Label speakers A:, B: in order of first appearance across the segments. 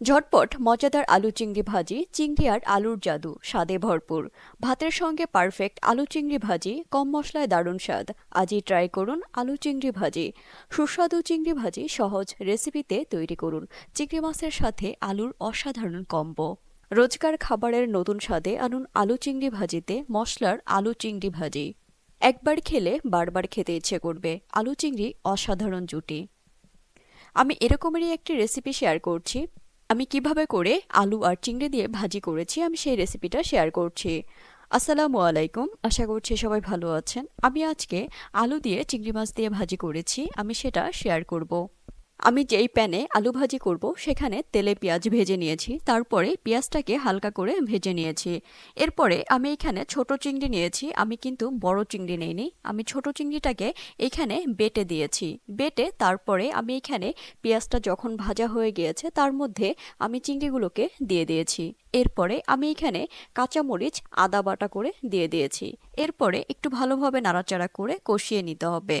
A: ঝটপট মজাদার আলু চিংড়ি ভাজি, চিংড়ি আর আলুর জাদু, স্বাদে ভরপুর। ভাতের সঙ্গে পারফেক্ট আলু চিংড়ি ভাজি, কম মশলায় দারুণ স্বাদ। আজই ট্রাই করুন আলু চিংড়ি ভাজি। সুস্বাদু চিংড়ি ভাজি সহজ রেসিপিতে তৈরি করুন। চিংড়ি মাছের সাথে আলুর অসাধারণ কম্বো রোজকার খাবারের নতুন স্বাদে আনুন আলু চিংড়ি ভাজিতে মশলার আলু চিংড়ি ভাজি। একবার খেলে বারবার খেতে ইচ্ছে করবে। আলু চিংড়ি অসাধারণ জুটি। আমি এরকমেরই একটি রেসিপি শেয়ার করছি। আমি কীভাবে করে আলু আর চিংড়ি দিয়ে ভাজি করেছি আমি সেই রেসিপিটা শেয়ার করছি। আসসালামু আলাইকুম, আশা করছি সবাই ভালো আছেন। আমি আজকে আলু দিয়ে চিংড়ি মাছ দিয়ে ভাজি করেছি, আমি সেটা শেয়ার করব। আমি যেই প্যানে আলু ভাজি করব, সেখানে তেলে পেঁয়াজ ভেজে নিয়েছি। তারপরে পেঁয়াজটাকে হালকা করে ভেজে নিয়েছি। এরপরে আমি এখানে ছোট চিংড়ি নিয়েছি। আমি কিন্তু বড় চিংড়ি নেইনি। আমি ছোট চিংড়িটাকে এখানে বেটে দিয়েছি। বেটে তারপরে আমি এখানে পেঁয়াজটা যখন ভাজা হয়ে গিয়েছে, তার মধ্যে আমি চিংড়িগুলোকে দিয়ে দিয়েছি। এরপরে আমি এখানে কাঁচামরিচ, আদা বাটা করে দিয়ে দিয়েছি। এরপরে একটু ভালোভাবে নাড়াচাড়া করে কষিয়ে নিতে হবে।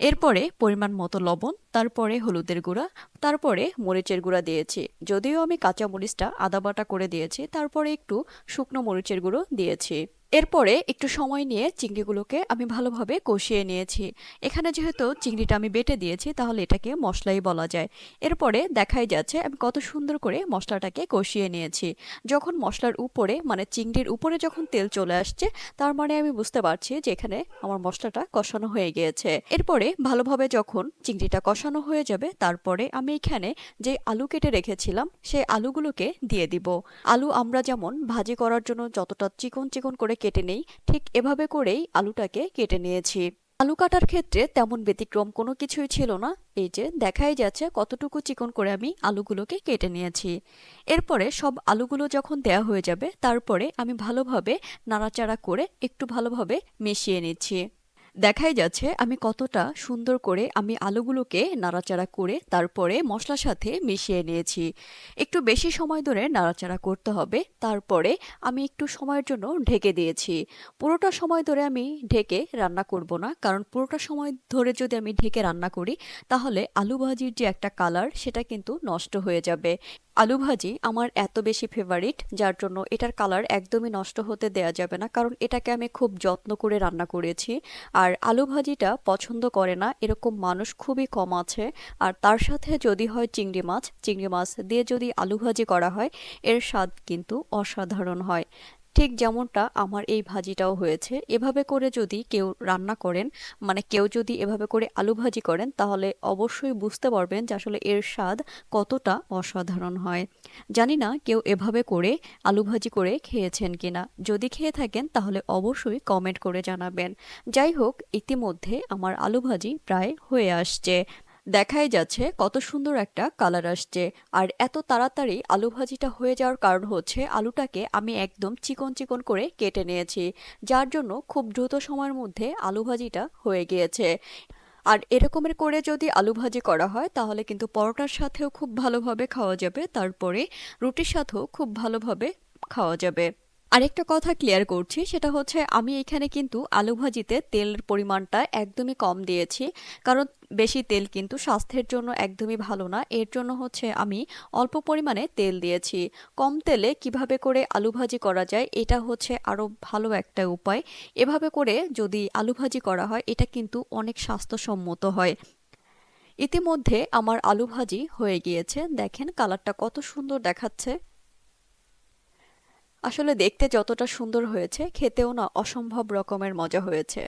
A: এরপরে পরিমাণ মতো লবণ, তারপরে হলুদের গুঁড়া, তারপরে মরিচের গুঁড়া দিয়েছি। যদিও আমি কাঁচা মরিচটা আদা বাটা করে দিয়েছি, তারপরে একটু শুকনো মরিচের গুঁড়ো দিয়েছি। এরপরে একটু সময় নিয়ে চিংড়িগুলোকে আমি ভালোভাবে কষিয়ে নিয়েছি। এখানে যেহেতু চিংড়িটা আমি বেটে দিয়েছি, তাহলে এটাকে মশলাই বলা যায়। এরপরে দেখাই যাচ্ছে আমি কত সুন্দর করে মশলাটাকে কষিয়ে নিয়েছি। যখন মশলার উপরে মানে চিংড়ির উপরে যখন তেল চলে আসছে, তার মানে আমি বুঝতে পারছি যে এখানে আমার মশলাটা কষানো হয়ে গিয়েছে। এরপরে ভালোভাবে যখন চিংড়িটা কষানো হয়ে যাবে, তারপরে আমি এখানে যে আলু কেটে রেখেছিলাম, সেই আলুগুলোকে দিয়ে দিব। আলু আমরা যেমন ভাজি করার জন্য যতটা চিকন চিকন করে কেটে নেই, ঠিক এভাবে করেই আলুটাকে কেটে নিয়েছি। আলু কাটার ক্ষেত্রে তেমন ব্যতিক্রম কোনো কিছুই ছিল না। এই যে, দেখাই যাচ্ছে কতটুকু চিকন করে আমি আলুগুলোকে কেটে নিয়েছি। এরপরে সব আলুগুলো যখন দেয়া হয়ে যাবে, তারপরে আমি ভালোভাবে নাড়াচাড়া করে একটু ভালোভাবে মিশিয়ে নিচ্ছি। দেখাই যাচ্ছে আমি কতটা সুন্দর করে আমি আলুগুলোকে নাড়াচাড়া করে তারপরে মশলার সাথে মিশিয়ে নিয়েছি। একটু বেশি সময় ধরে নাড়াচাড়া করতে হবে, তারপরে আমি একটু সময়ের জন্য ঢেকে দিয়েছি। পুরোটা সময় ধরে আমি ঢেকে রান্না করব না, কারণ পুরোটা সময় ধরে যদি আমি ঢেকে রান্না করি, তাহলে আলু ভাজির যে একটা কালার সেটা কিন্তু নষ্ট হয়ে যাবে। আলু ভাজি আমার এত বেশি ফেভারিট যার জন্য এটার কালার একদমই নষ্ট হতে দেয়া যাবে না, কারণ এটাকে আমি খুব যত্ন করে রান্না করেছি। আর আলু ভাজিটা পছন্দ করে না, এরকম মানুষ খুবই কম আছে। আর তার সাথে যদি হয় চিংড়ি মাছ চিংড়ি মাছ দিয়ে যদি আলু ভাজি করা হয়, এর স্বাদ কিন্তু অসাধারণ হয়। ঠিক যেমনটা আমার এই ভাজিটাও হয়েছে। এভাবে করে যদি কেউ রান্না করেন মানে কেউ যদি এভাবে করে আলু ভাজি করেন, তাহলে অবশ্যই বুঝতে পারবেন যে আসলে এর স্বাদ কতটা অসাধারণ হয়। জানি না কেউ এভাবে করে আলু ভাজি করে খেয়েছেন কিনা। যদি খেয়ে থাকেন, তাহলে অবশ্যই কমেন্ট করে জানাবেন। যাই হোক, ইতিমধ্যে আমার আলু ভাজি প্রায় হয়ে আসছে। দেখাই যাচ্ছে কত সুন্দর একটা কালার আসছে। আর এত তাড়াতাড়ি আলু ভাজিটা হয়ে যাওয়ার কারণ হচ্ছে আলুটাকে আমি একদম চিকন চিকন করে কেটে নিয়েছি, যার জন্য খুব দ্রুত সময়ের মধ্যে আলু ভাজিটা হয়ে গিয়েছে। আর এরকমের করে যদি আলু ভাজি করা হয়, তাহলে কিন্তু পরোটার সাথেও খুব ভালোভাবে খাওয়া যাবে, তারপরে রুটির সাথেও খুব ভালোভাবে খাওয়া যাবে। আরেকটা কথা ক্লিয়ার করছি, সেটা হচ্ছে আমি এখানে কিন্তু আলু ভাজিতে তেলের পরিমাণটা একদমই কম দিয়েছি। কারণ বেশি তেল কিন্তু স্বাস্থ্যের জন্য একদমই ভালো না। এর জন্য হচ্ছে আমি অল্প পরিমাণে তেল দিয়েছি। কম তেলে কীভাবে করে আলু ভাজি করা যায়, এটা হচ্ছে আরও ভালো একটা উপায়। এভাবে করে যদি আলু ভাজি করা হয়, এটা কিন্তু অনেক স্বাস্থ্যসম্মত হয়। ইতিমধ্যে আমার আলু ভাজি হয়ে গিয়েছে। দেখেন কালারটা কত সুন্দর দেখাচ্ছে। আসলে দেখতে যতটা সুন্দর হয়েছে, খেতেও না অসম্ভব রকমের মজা হয়েছে।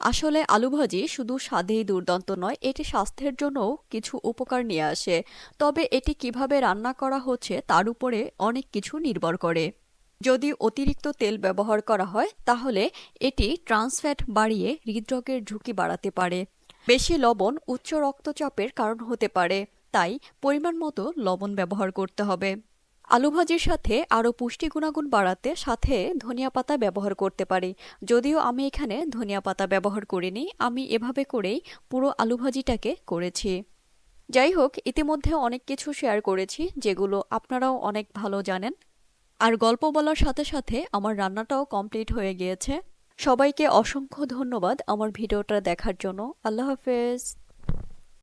A: আসলে আলু ভাজি শুধু স্বাদেই দুর্দান্ত নয়, এটি স্বাস্থ্যের জন্যও কিছু উপকার নিয়ে আসে। তবে এটি কীভাবে রান্না করা হচ্ছে তার উপরে অনেক কিছু নির্ভর করে। যদি অতিরিক্ত তেল ব্যবহার করা হয়, তাহলে এটি ট্রান্সফ্যাট বাড়িয়ে হৃদরোগের ঝুঁকি বাড়াতে পারে। বেশি লবণ, উচ্চ রক্তচাপের কারণ হতে পারে, তাই পরিমাণ মতো লবণ ব্যবহার করতে হবে। আলু ভাজির সাথে আরও পুষ্টি গুণাগুণ বাড়াতে সাথে ধনিয়া পাতা ব্যবহার করতে পারি। যদিও আমি এখানে ধনিয়া পাতা ব্যবহার করিনি, আমি এভাবে করেই পুরো আলু ভাজিটাকে করেছি। যাই হোক, ইতিমধ্যে অনেক কিছু শেয়ার করেছি, যেগুলো আপনারাও অনেক ভালো জানেন। আর গল্প বলার সাথে সাথে আমার রান্নাটাও কমপ্লিট হয়ে গিয়েছে। সবাইকে অসংখ্য ধন্যবাদ আমার ভিডিওটা দেখার জন্য। আল্লাহ হাফেজ।